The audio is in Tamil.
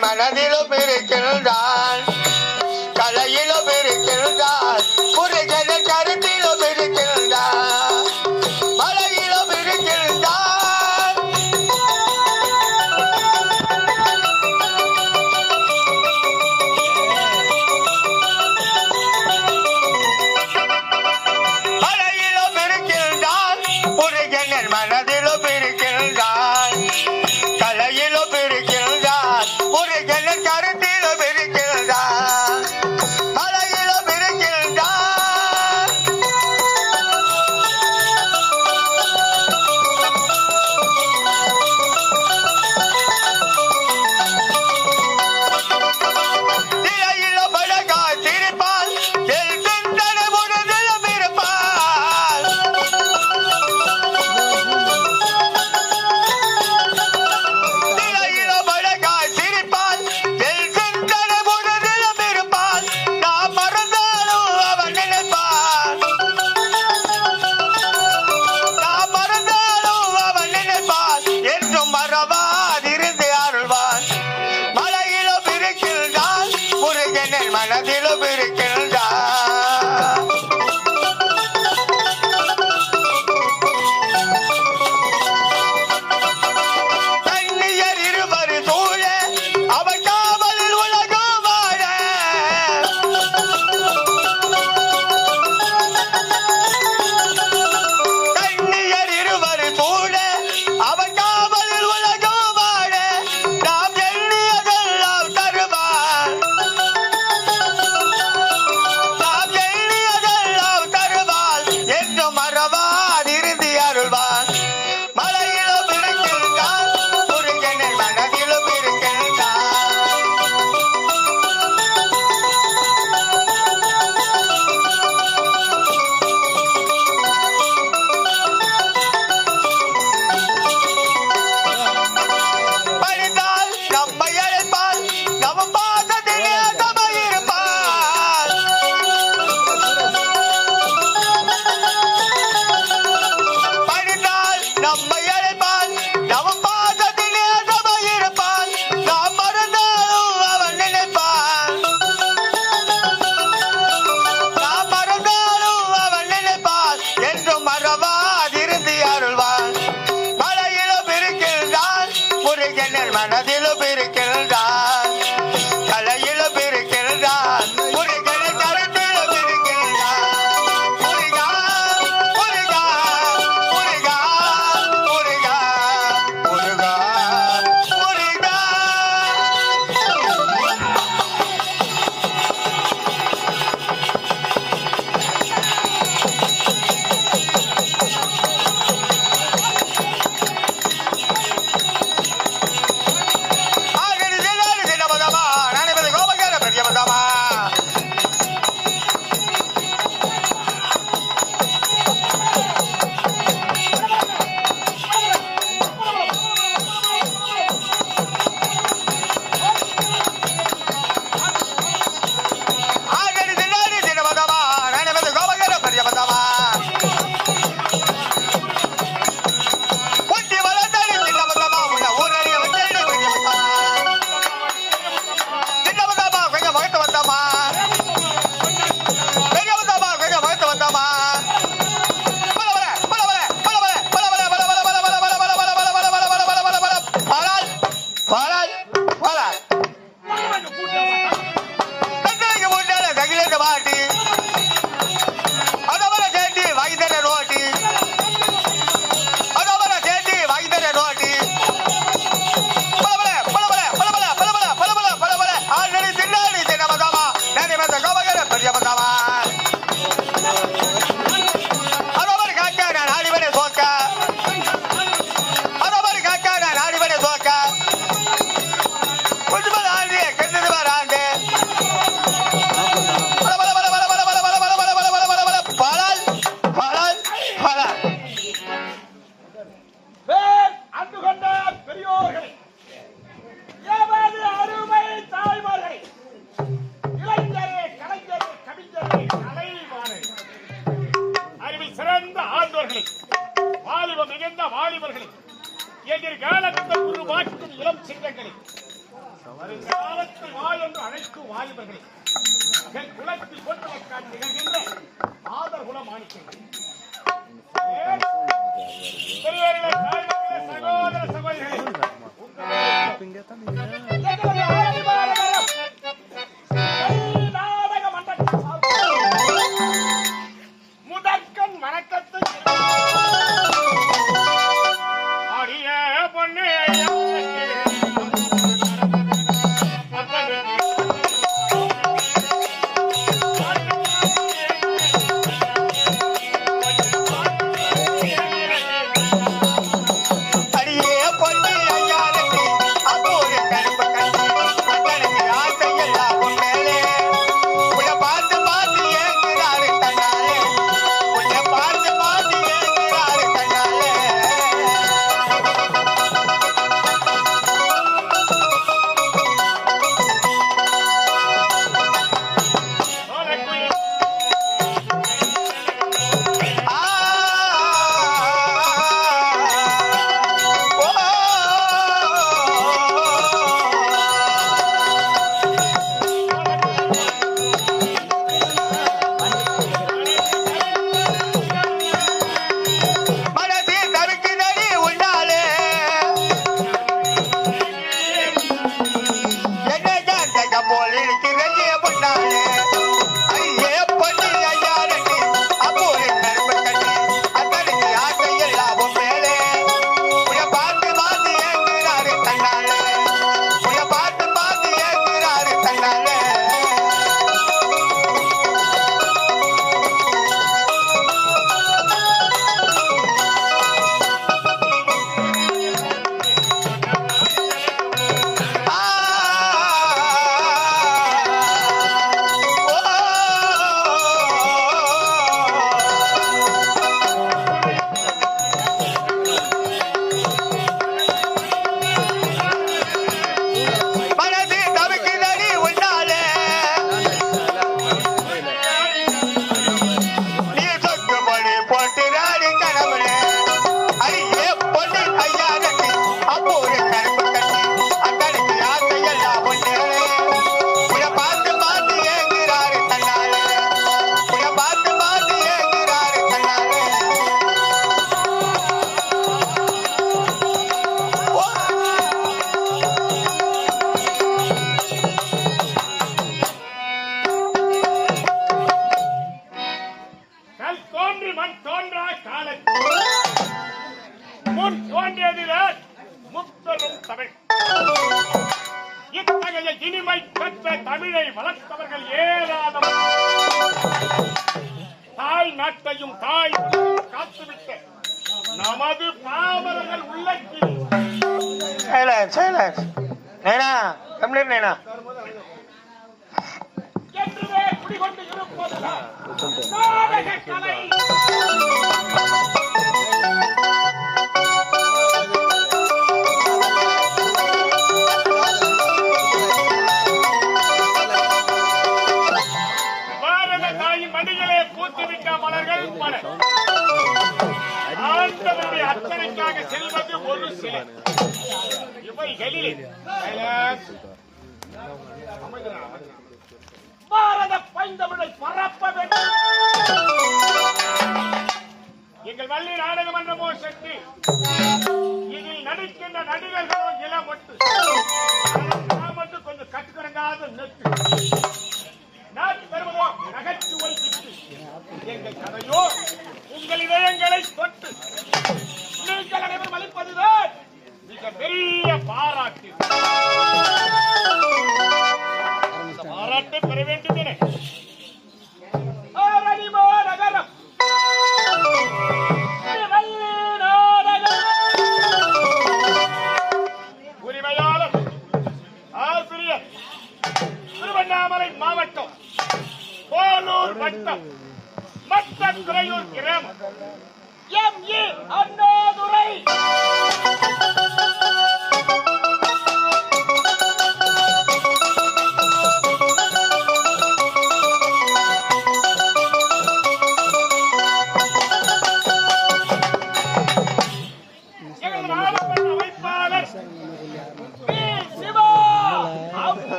மனதிலும் இருக்கின்றான் semana de மாட்டாக அன்பு அருமை தாய்மார்களை இளைஞரே கலைஞரே கவிஞரே கலைவானே அறிவில் சிறந்த ஆண்டோர்களை இளம் சிங்கங்களை வருங்காலத்தில் வாழ் வாலிபர்களை என் குலத்தில் போட்டவர்காட்சி நிகழ்கின்ற ஆதர் Thank you. நமது பாமரங்கள் உள்ளத்தில் சைலன்ஸ் சைலன்ஸ். நேனா கம்ப்ளீட் நேனா. என்றுமே குடிகொண்டு பாரத பைந்தமிழை பரப்ப வேண்டும் எங்கள் வள்ளி நாடகமன்றமோ சக்தி இதில் நடிக்கின்ற நடிகர்களோ இளமட்டு மட்டும் கொஞ்சம் கட்டுக்கிறங்காத நெட்டு நாட்டு பெறுவதோ நகைச்சுவை எங்கள் கதையோ உங்கள் இதயங்களை தொட்டு நீங்கள் அனைவரும் அதுதான் மிக பெரிய பாராட்டு. பாராட்டு பெற வேண்டும் என